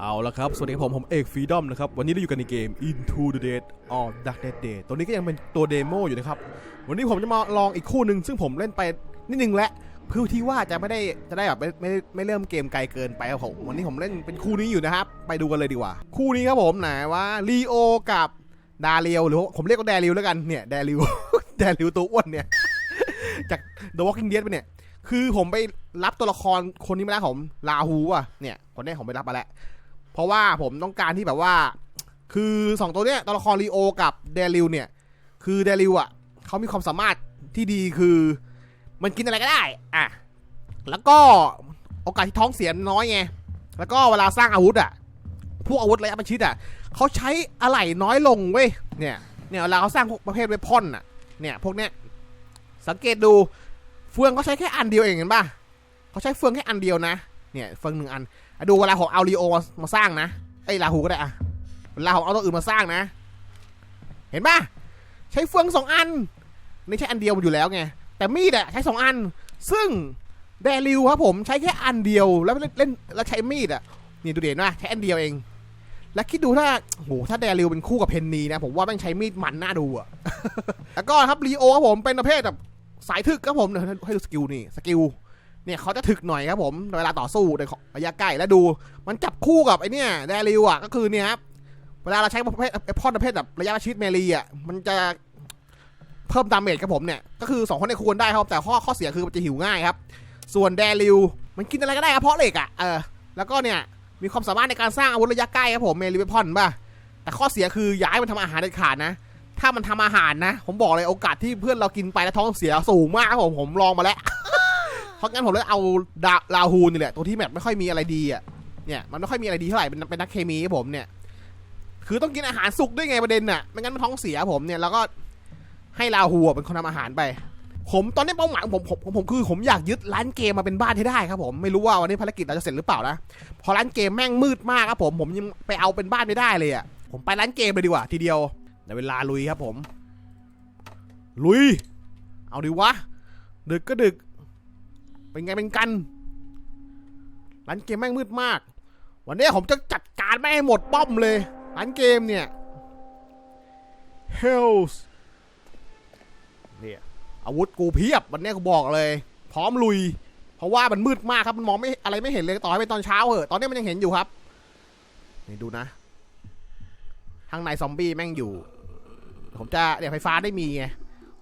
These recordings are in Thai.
เอาละครับ สวัสดีครับผม ผมเอกฟรีดอมนะครับ วันนี้เราอยู่กันในเกม Into the Dead or Dark Dead Day ตัวนี้ก็ยังเป็นตัวเดโมอยู่นะครับ วันนี้ผมจะมาลองอีกคู่หนึ่งซึ่งผมเล่นไปนิดนึงแล้วเพื่อที่ว่าจะไม่ได้จะได้แบบไม่ไม่ไม่เริ่มเกมไกลเกินไปครับผม วันนี้ผมเล่นเป็นคู่นี้อยู่นะครับ ไปดูกันเลยดีกว่า คู่นี้ครับผมไหนว่าลีโอกับดาเรียวหรือว่าผมเรียกว่าแดริวแล้วกันเนี่ยแดริวแดริวตัวอ้วนเนี่ยจาก The Walking Dead ไปเนี่ย คือผมไปรับตัวละครคนนี้มาแล้วผมลาฮูอะเนี่ยคนนี้ผมไปรับมาแล้ว เพราะว่าผมต้องการที่แบบว่า คือสองตัวเนี้ยตัวละครลีโอกับเดลิวเนี่ย คือเดลิวอะเขามีความสามารถที่ดีคือ มันกินอะไรก็ได้อะแล้วก็โอกาสที่ท้องเสียน้อยไงแล้วก็เวลาสร้างอาวุธอะพวกอาวุธระยะประชิดอะเขาใช้อะไหล่น้อยลงเว้ยเนี่ยเนี่ยเวลาเขาสร้างพวกประเภทเวพอนอะเนี่ยพวกเนี้ยสังเกตดูเฟืองเขาใช้แค่อันเดียวเองเห็นป่ะเขาใช้เฟืองแค่อันเดียวนะเนี่ยเฟืองหนึ่งอัน ดูเวลาผมเอาลีโอมาสร้างนะไอ้ลาหูก็ได้อะเวลาผมเอาตัวอื่นมาสร้างนะ เห็นปะใช้เฟืองสองอันไม่ใช่อันเดียวมันอยู่แล้วไง แต่มีดอะใช้สองอัน ซึ่งแดริวครับผมใช้แค่อันเดียวแล้วเล่นเล่นแล้วใช้มีดอะนี่ดูเด่นว่าใช้อันเดียวเอง แล้วคิดดูถ้าโหถ้าแดริวเป็นคู่กับเพนนีนะผมว่าแม่งใช้มีดมันน่าดูอะแล้วก็ครับลีโอครับผมเป็นประเภทแบบสายถึกครับผมเดี๋ยวให้ดูสกิลนี่สกิล เนี่ยเขาจะถึกหน่อยครับผมเวลาต่อสู้ในระยะใกล้แล้วดู มันจับคู่กับไอเนี่ยแดริวอะก็คือเนี่ยครับเวลาเราใช้ประเภทไอพอนประเภทแบบระยะประชิดเมลีอะมันจะเพิ่มดาเมจครับผมเนี่ยก็คือสองคนในควรได้ครับแต่ข้อข้อเสียคือมันจะหิวง่ายครับ ส่วนแดริวมันกินอะไรก็ได้ครับเพราะเหล็กอะเออแล้วก็เนี่ยมีความสามารถในการสร้างอาวุธระยะใกล้ครับผมเมลีเวพอนป่ะแต่ข้อเสียคือย้ายมันทำอาหารเด็ดขาดนะ ถ้ามันทำอาหารนะ ผมบอกเลยโอกาสที่เพื่อนเรากินไปแล้วท้องเสียสูงมากครับผมผมลองมาแล้ว ราะงั้นผมเลยเอาดาลาฮูนนี่แหละตัวที่แบบไม่ค่อยมีอะไรดีอะเนี่ยมันไม่ค่อยมีอะไรดีเท่าไหร่เป็นเป็นนักเคมีครับผมเนี่ยคือต้องกินอาหารสุกด้วยไงประเด็นน่ะไม่งั้นมันท้องเสียผมเนี่ยแล้วก็ให้ลาฮูเป็นคนทำอาหารไป ผมตอนนี้เป้าหมายของผมผมผมผมคือ ผมอยากยึดร้านเกมมาเป็นบ้านให้ได้ครับผมไม่รู้ว่าวันนี้ภารกิจเราจะเสร็จหรือเปล่านะพอร้านเกมแม่งมืดมากครับผมผมยังไปเอาเป็นบ้านไม่ได้เลยอะผมไปร้านเกมเลยดีกว่าทีเดียวในเวลาลุยครับผม ลุย เอาดิวะดึกก็ดึก เป็นไงเป็นกันร้านเกมแม่งมืดมาก วันนี้ผมจะจัดการไม่ให้หมดป้อมเลยร้านเกมเนี่ย Hells เนี่ยอาวุธกูเพียบ วันนี้กูบอกเลย พร้อมลุย เพราะว่ามันมืดมากครับ มันมองไม่อะไรไม่เห็นเลยต่อให้เป็นตอนเช้าเหอะ ตอนนี้มันยังเห็นอยู่ครับ นี่ดูนะข้างในซอมบี้แม่งอยู่ ผมจะเดี๋ยวไฟฟ้าได้มีไง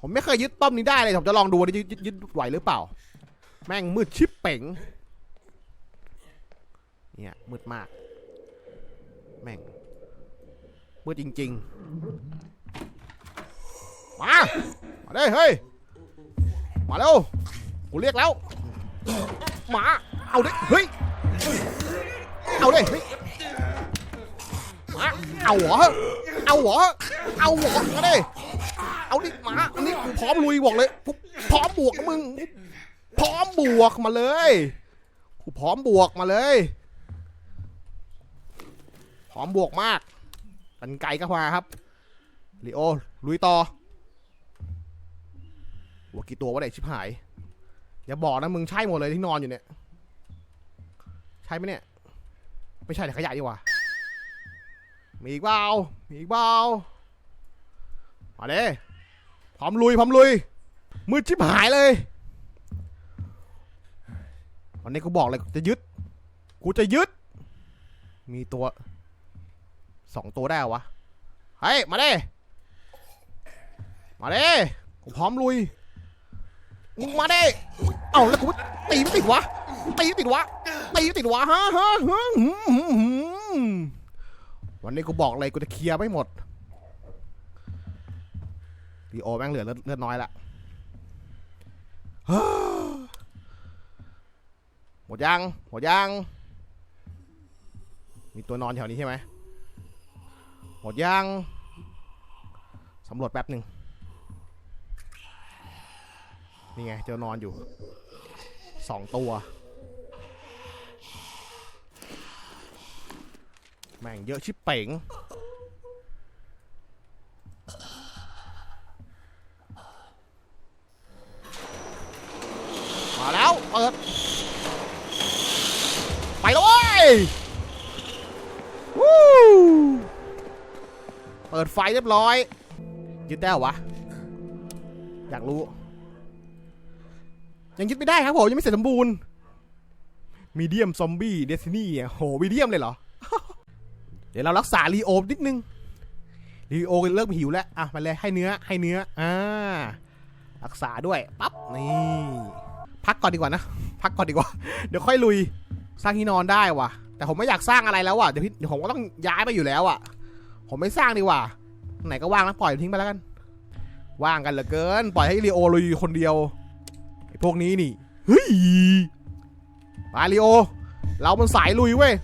ผมไม่เคยยึดป้อมนี้ได้เลย ผมจะลองดูว่ายึดยึดไหวหรือเปล่า แม่งมืดชิบเป๋ง เนี่ย มืดมาก แม่ง มืดจริง ๆ มา มาเลยเฮ้ย มาเร็ว กูเรียกแล้ว มา เอาดิเฮ้ย เอาดิเฮ้ยมาเอาเหรอ เอาเหรอ เอาเหรอมาดิเอาดิมาอันนี้กูพร้อมลุยบอกเลยกูพร้อมบวกกับมึง พร้อมบวกมาเลยกูพร้อมบวกมาเลย พร้อมบวกมาก กันไกลก็มาครับลีโอลุยต่อหัวกี่ตัววะเด็กชิบหาย อย่าบอกนะมึงใช่หมดเลยที่นอนอยู่เนี่ย ใช่ไหมเนี่ย ไม่ใช่แต่ขยะดีกว่า มีอีกเปล่ามีอีกเปล่ามาเด้พร้อมลุยพร้อมลุยมืดชิบหายเลย วันนี้กูบอกเลยกูจะยึด กูจะยึด มีตัวสองตัวได้วะเฮ้ยมาเด้มาเด้กูพร้อมลุยมึงมาเด้เอ้าแล้วกูตีไม่ติดวะตีไม่ติดวะตีไม่ติดวะฮะฮะฮะวันนี้กูบอกเลยกูจะเคลียร์ไม่หมดดีโอแม่งเหลือเลือดเลือดน้อยละ หมดยังหมดยัง มีตัวนอนแถวนี้ใช่ไหมหมดยังสำรวจแป๊บหนึ่งนี่ไงเจอนอนอยู่สองตัว แม่งเยอะชิบเป๋ง ไฟเรียบร้อย ยึดได้เหรอวะ อยากรู้ ยังยึดไม่ได้ครับผมยังไม่เสร็จสมบูรณ์มีเดียมซอมบี้เดซินี่โหมีเดียมเลยเหรอ เดี๋ยวเรารักษารีโอนิดนึงรีโอเริ่มหิวแล้วอะมาเลยให้เนื้อให้เนื้ออ่ารักษาด้วยปั๊บนี่พักก่อนดีกว่านะ พักก่อนดีกว่า เดี๋ยวค่อยลุย สร้างที่นอนได้ว่ะ แต่ผมไม่อยากสร้างอะไรแล้วว่ะเดี๋ยวพี่เดี๋ยวผมก็ต้องย้ายไปอยู่แล้วอะ ผมไม่สร้างดีกว่า ไหนก็ว่างแล้วปล่อยทิ้งไปแล้วกัน ว่างกันเหลือเกิน ปล่อยให้ลีโอลุยคนเดียวไอ้พวกนี้นี่เฮ้ยมาลีโอ เรามันสายลุยเว้ย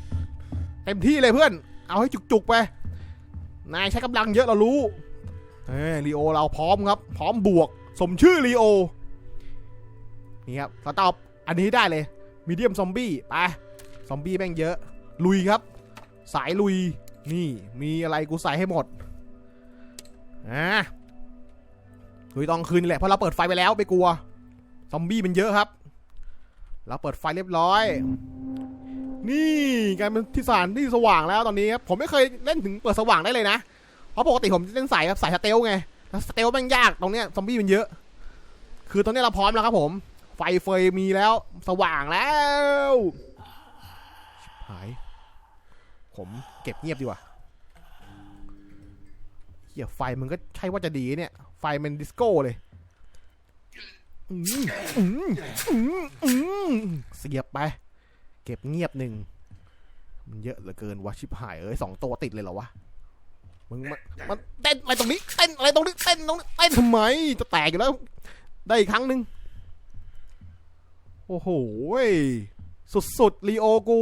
เต็มที่เลยเพื่อน เอาให้จุกๆไป นายใช้กำลังเยอะเรารู้เฮ้ยลีโอเราพร้อมครับ พร้อมบวก สมชื่อลีโอ นี่ครับเราตอบอันนี้ได้เลยมีเดียมซอมบี้ไปซอมบี้แม่งเยอะ ลุยครับ สายลุย นี่มีอะไรกูใส่ให้หมด อ่าลุยต้อนคืนนี่แหละเพราะเราเปิดไฟไปแล้วไม่กลัว ซอมบี้มันเยอะครับ เราเปิดไฟเรียบร้อย นี่กลายเป็นที่สานที่สว่างแล้วตอนนี้ครับผมไม่เคยเล่นถึงเปิดสว่างได้เลยนะ เพราะปกติผมจะเล่นสายครับสายสเตลไงแล้วสเตลแม่งยากตรงเนี้ยซอมบี้มันเยอะ คือตอนนี้เราพร้อมแล้วครับผม ไฟเฟยมีแล้วสว่างแล้วหาย ผมเก็บเงียบดีกว่า หี้ยไฟมันก็ใช่ว่าจะดีเนี่ย ไฟมันดิสโก้เลยเสียบไป เก็บเงียบหนึ่งมันเยอะเหลือเกินวะชิบหายเอ้ยสองตัวติดเลยเหรอวะมึงมันมันเต้นอะไรตรงนี้เต้นอะไรตรงนี้เต้นตรงนี้เต้นทำไมจะแตกอยู่แล้ว ได้อีกครั้งหนึ่งโอ้โหยสุดๆลีโอกู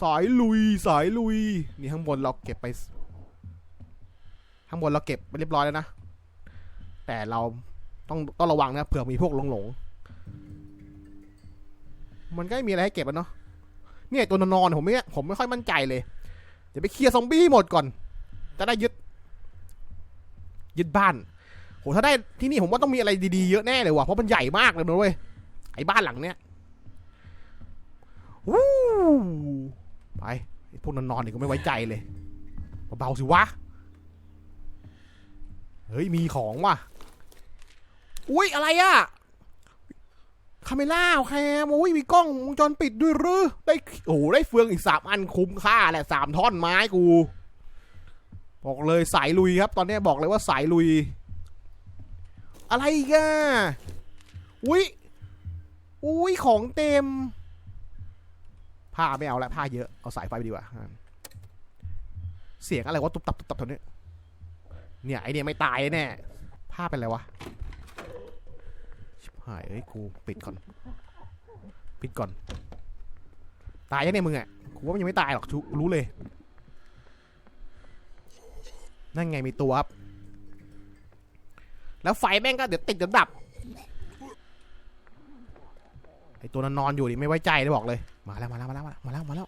สายลุยสายลุย นี่ข้างบนเราเก็บไป ข้างบนเราเก็บไปเรียบร้อยแล้วนะ แต่เราต้องต้องระวังนะเผื่อมีพวกหลงหลงมันก็ไม่มีอะไรให้เก็บอะเนาะเนี่ยตัวนอนๆผมไม่ผมไม่ค่อยมั่นใจเลย เดี๋ยวไปเคลียร์ซอมบี้หมดก่อน จะได้ยึด ยึดบ้านโหถ้าได้ที่นี่ผมว่าต้องมีอะไรดีๆเยอะแน่เลยว่ะเพราะมันใหญ่มากเลยนะเว้ยไอ้บ้านหลังเนี้ยวู้ไปไอ้พวกนอนๆนี่ก็ไม่ไว้ใจเลยเบาๆสิวะ เฮ้ย มีของว่ะ อุ้ยอะไรอะคาเมล่าแคมอุ้ยมีกล้องวงจรปิดด้วยหรือได้โอ้โหได้เฟืองอีกสามอันคุ้มค่าแหละสามท่อนไม้กู บอกเลยสายลุยครับ ตอนนี้บอกเลยว่าสายลุย อะไรอีกันอุ้ยอุ้ยของเต็ม ผ้าไม่เอาละผ้าเยอะ เอาสายไฟไปดีกว่า เสียงอะไรวะตุบตับตุบตับแถวนี้ เนี่ยไอเนี่ยไม่ตายแน่ผ้าเป็นอะไรวะ ชิบหายเอ้ยกูปิดก่อน ปิดก่อน ตายยังเนี่ยมึงอะกูว่ามันยังไม่ตายหรอกชุรู้เลย นั่นไงมีตัวครับ แล้วไฟแม่งก็เดี๋ยวติดเดี๋ยวดับ ไอตัวนั้นนอนอยู่ดิไม่ไว้ใจเลยบอกเลย มาแล้วมาแล้วมาแล้วมาแล้วมาแล้ว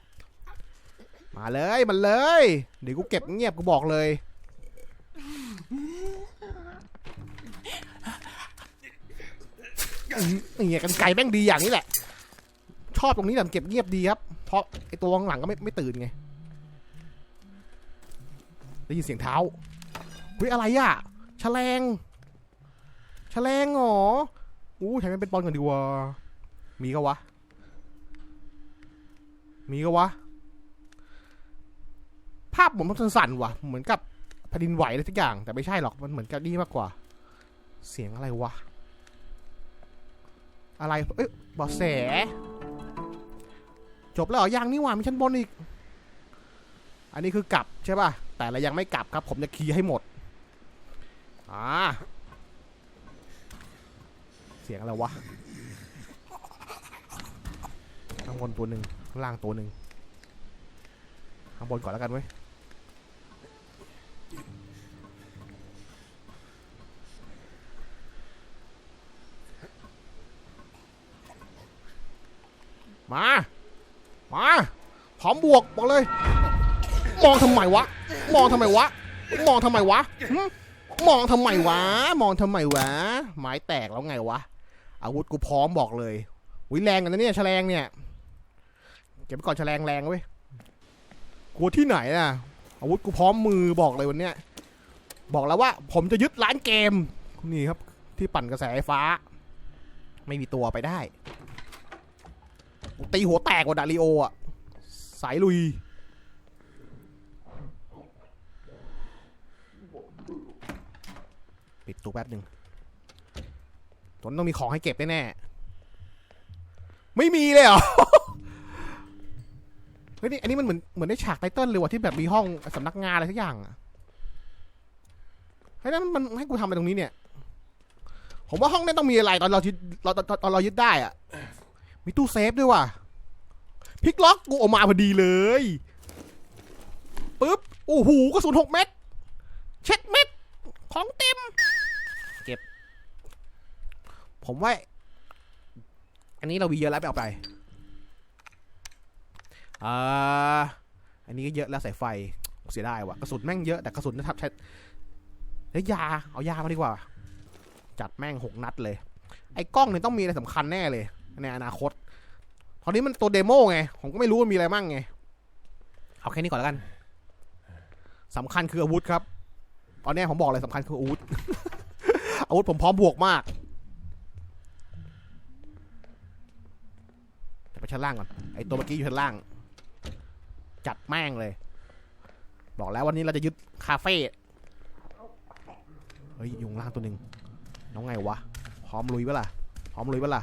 มาเลยมาเลย เดี๋ยวกูเก็บเงียบกูบอกเลย นี่ไงกันไกลแม่งดีอย่างนี้แหละ ชอบตรงนี้แหละเก็บเงียบดีครับ เพราะไอตัวข้างหลังก็ไม่ไม่ตื่นไง ได้ยินเสียงเท้าเฮ้ยอะไรอะแฉลงแฉลงเหรออู้ใช้มันเป็นปอนกันดีกว่า มีก็วะ มีก็วะ ภาพผมมันสั่นๆว่ะ เหมือนกับแผ่นดินไหวอะไรสักอย่าง แต่ไม่ใช่หรอก มันเหมือนกับนี่มากกว่า เสียงอะไรวะ อะไร เอ้ยบอแส จบแล้วเหรอยังนี่หว่ามีชั้นบนอีก อันนี้คือกลับใช่ป่ะ แต่เรายังไม่กลับครับ ผมจะคีย์ให้หมด อ่า เสียงอะไรวะ ข้างบนตัวหนึ่งข้างล่างตัวหนึ่งข้างบนก่อนแล้วกันเว้ย มา มาพร้อมบวกบอกเลย มองทำไมวะ มองทำไมวะ มองทำไมวะมองทำไมวะ มองทำไมวะ ไม้แตกแล้วไงวะ อาวุธกูพร้อมบอกเลยวิแรงกันนะเนี่ยแฉลงเนี่ย เก็บไปก่อนแฉลงแรงเว้ยกลัวที่ไหนน่ะ อาวุธกูพร้อมมือบอกเลยวันเนี้ย บอกแล้วว่า ผมจะยึดร้านเกม นี่ครับ ที่ปั่นกระแสไฟฟ้า ไม่มีตัวไปได้ ตีหัวแตกกว่าดาริโออะ สายลุย ปิดตู้แป๊บหนึ่งตนต้องมีของให้เก็บแน่ๆไม่มีเลยเหรอ เฮ้ยนี่อันนี้มันเหมือนเหมือนในฉากไตเติ้ลเลยว่ะที่แบบมีห้องสำนักงานอะไรสักอย่างอะเฮ้ยนั่นมันให้กูทำอะไรตรงนี้เนี่ย ผมว่าห้องนี้ต้องมีอะไรตอนเรายึดเราตอนตอนเรายึดได้อะ มีตู้เซฟด้วยว่ะพิกล็อกกูออกมาพอดีเลยปึ๊บโอ้โหกระสุนหกเม็ดเช็ดเม็ดของเต็ม เก็บ ผมว่า อันนี้เรามีเยอะแล้วไปเอาไปอ่าอันนี้ก็เยอะแล้วสายไฟเสียดายว่ะกระสุนแม่งเยอะแต่กระสุนนะครับใช้แล้วยาเอายามาดีกว่า จัดแม่งหกนัดเลย ไอ้กล้องเนี่ยต้องมีอะไรสำคัญแน่เลย ในอนาคตตอนนี้มันตัวเดโมไง ผมก็ไม่รู้ว่ามีอะไรมั่งไง เอาแค่นี้ก่อนแล้วกันสำคัญคืออาวุธครับ ตอนนี้ผมบอกเลยสำคัญคืออาวุธ อาวุธผมพร้อมบวกมากจะไปชั้นล่างก่อน ไอ้ตัวเมื่อกี้อยู่ชั้นล่าง จัดแม่งเลย บอกแล้ววันนี้เราจะยึดคาเฟ่ เฮ้ยยุงล่างตัวหนึ่งน้องไงวะ พร้อมลุยเปล่ะพร้อมลุยเปล่ะ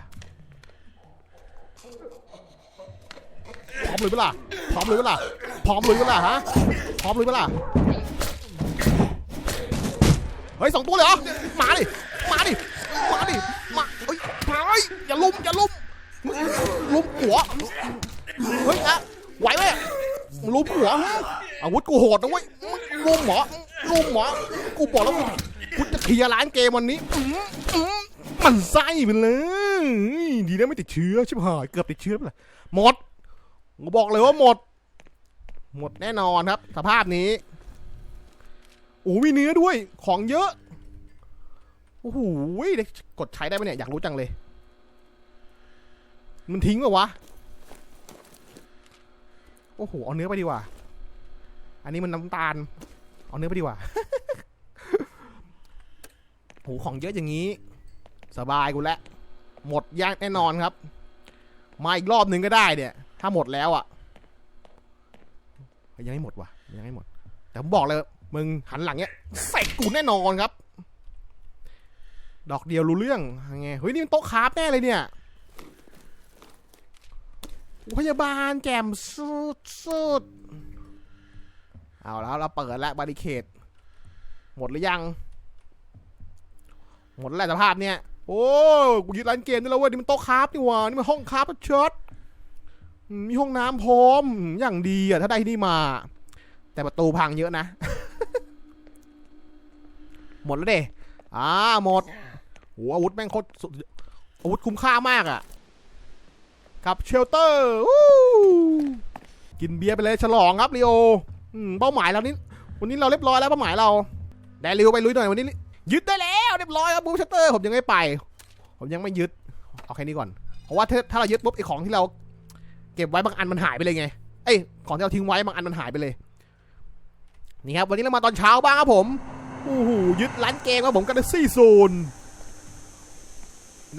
พร้อมลุยปล่ะพร้อมลุยปล่ะพร้อมลุยปล่ะฮะพร้อมลุยปล่ะเฮ้ยสองตัวเลยเหรอมาดิมาดิมาดิมาเฮ้ยเฮ้ยอย่าลุมอย่าลุมลุมหัวเฮ้ยอะไหวไหมลุมหัวอาวุธกูโหดนะเว้ยลุมหมอลุมหมอกูบอกแล้วกูจะเคลียร์ร้านเกมวันนี้มันไส้ไปเลย ดีนะไม่ติดเชื้อชิบหายเกือบติดเชื้อไปเลยหมดกูบอกเลยว่าหมด หมดแน่นอนครับ สภาพนี้โอ้มีเนื้อด้วยของเยอะโอ้โหกกดใช้ได้ไหมเนี่ย อยากรู้จังเลย มันทิ้งปะวะ โอ้โห เอาเนื้อไปดีกว่า อันนี้มันน้ำตาล เอาเนื้อไปดีกว่าโหของเยอะอย่างนี้ สบายกูแล้ว หมดยากแน่นอนครับ มาอีกรอบหนึ่งก็ได้เนี่ย ถ้าหมดแล้วอะ่ะยังไม่หมดว่ะยังไม่หมด แต่ผมบอกเลยมึงหันหลังเนี้ยใส่กูแน่นอนครับ ดอกเดียวรู้เรื่องยังไงเฮ้ยนี่มันโต๊ะคราฟแน่เลยเนี่ยพยาบาลแจมสุดสุดเอาแล้วเราเปิดแล้วบาริเคดหมดหรือยัง หมดแล้วสภาพเนี่ย โอ้กูยึดร้านเกมได้แล้วเว้ยนี่มันโต๊ะคราฟนี่หว่านี่มันห้องคราฟเชิดอืมมีห้องน้ำพร้อมอย่างดีอะถ้าได้ที่นี่มา แต่ประตูพังเยอะนะ หมดแล้วเด้อ่าหมดโหอาวุธแม่งโคตรอาวุธคุ้มค่ามากอะกับเชลเตอร์กินเบียร์ไปเลยฉลองครับลีโออืมเป้าหมายเรานี้วันนี้เราเรียบร้อยแล้วเป้าหมายเราได้ริวไปลุยหน่อยวันนี้ ยึดได้แล้วเรียบร้อยครับบูเชลเตอร์ผมยังไม่ไป ผมยังไม่ยึดเอาแค่นี้ก่อน เพราะว่าถ้าเรายึดปุ๊บไอ้ของที่เรา เก็บไว้บางอันมันหายไปเลยไงเอ้ของที่เราทิ้งไว้บางอันมันหายไปเลย นี่ครับวันนี้เรามาตอนเช้าบ้างครับผมโอ้โหยึดร้านเกมครับผมกันซี่โซน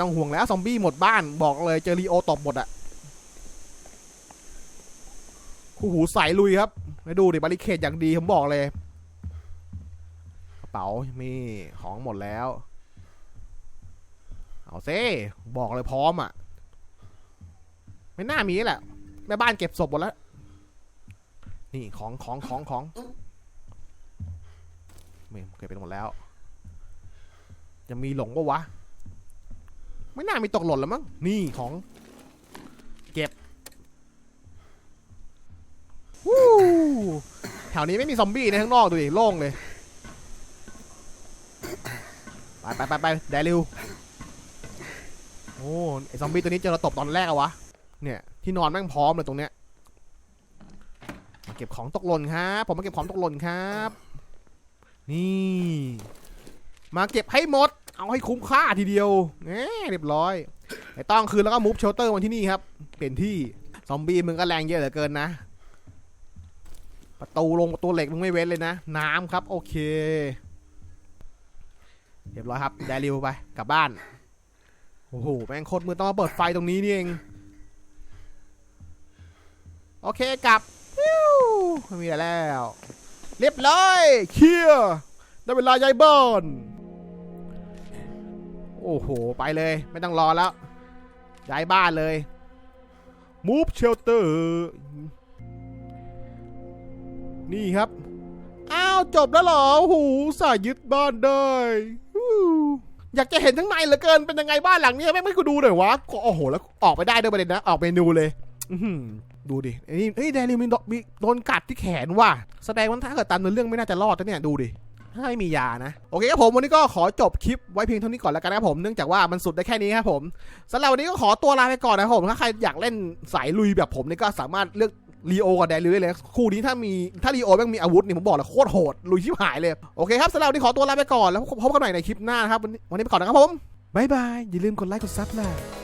ต้องห่วงแล้วซอมบี้หมดบ้านบอกเลยเจอรีโอตบหมดอะคู่หูสายลุยครับให้ดูดิบาริเคดอย่างดีผมบอกเลย เป๋ามีของหมดแล้ว เอาเซ่บอกเลยพร้อมอะไม่น่ามีแหละแม่บ้านเก็บศพหมดแล้ว นี่ของของของของไม่เก็บไปหมดแล้ว จะมีหลงปะวะ ไม่น่ามีตกหล่นแล้วมั้ง นี่ของ เก็บวู้แถวนี้ไม่มีซอมบี้ในข้างนอกดูดิโล่งเลย ไปไปไปไปแดริวโอ้ไอซอมบี้ตัวนี้เจอเราตบตอนแรกอะวะ เนี่ยที่นอนแม่งพร้อมเลยตรงเนี้ยมาเก็บของตกหล่นครับ ผมมาเก็บของตกหล่นครับ นี่ มาเก็บให้หมด เอาให้คุ้มค่าทีเดียวแหมเรียบร้อยไอต้องคืนแล้วก็มูฟเชลเตอร์มาที่นี่ครับเปลี่ยนที่ซอมบี้มึงก็แรงเยอะเหลือเกินนะ ประตูลงประตูเหล็กมึงไม่เว้นเลยนะ น้ำครับ โอเค เรียบร้อยครับแดริวไปกลับบ้านโอ้โหแม่งโคตรมืดต้องมาเปิดไฟตรงนี้นี่เองโอเคกลับวิวไม่มีอะไรแล้ว เรียบร้อยเคลียร์ได้เวลาย้ายบ้านโอ้โห ไปเลย ไม่ต้องรอแล้วย้ายบ้านเลย move shelter นี่ครับ อ้าว จบแล้วเหรอ โอ้โหสายยึดบ้านได้ฮู้ อยากจะเห็นทั้งในเหลือเกินเป็นยังไงบ้านหลังนี้แม่งไม่กูดูหน่อยวะโอ้โหแล้วออกไปได้ด้วยประเด็นนะ ออกเมนูเลยดูดิไอ้นี่เฮ้ยแดริวมีโดมีโดนกัดที่แขนว่ะแสดงว่าถ้าเกิดตามเนื้อเรื่องไม่น่าจะรอดนะเนี่ยดูดิถ้าไม่มียานะ โอเคครับผมวันนี้ก็ขอจบคลิปไว้เพียงเท่านี้ก่อนแล้วกันนะครับผมเนื่องจากว่ามันสุดได้แค่นี้ครับผมสำหรับวันนี้ก็ขอตัวลาไปก่อนนะครับผมถ้าใครอยากเล่นสายลุยแบบผมนี่ก็สามารถเลือก ลีโอกับแดนลิวลเลยคู่นี้ถ้ามีถ้าลีโอแม่งมีอาวุธนี่ผมบอกเลยโคตรโหดลุยชิบหายเลยโอเคครับสำหรับวันนี้ขอตัวลาไปก่อนแล้วพบกันใหม่ในคลิปหน้านะครับวันนี้วันนี้ไปก่อนนะครับผมบายบายอย่าลืมกดไลค์กดซับนะ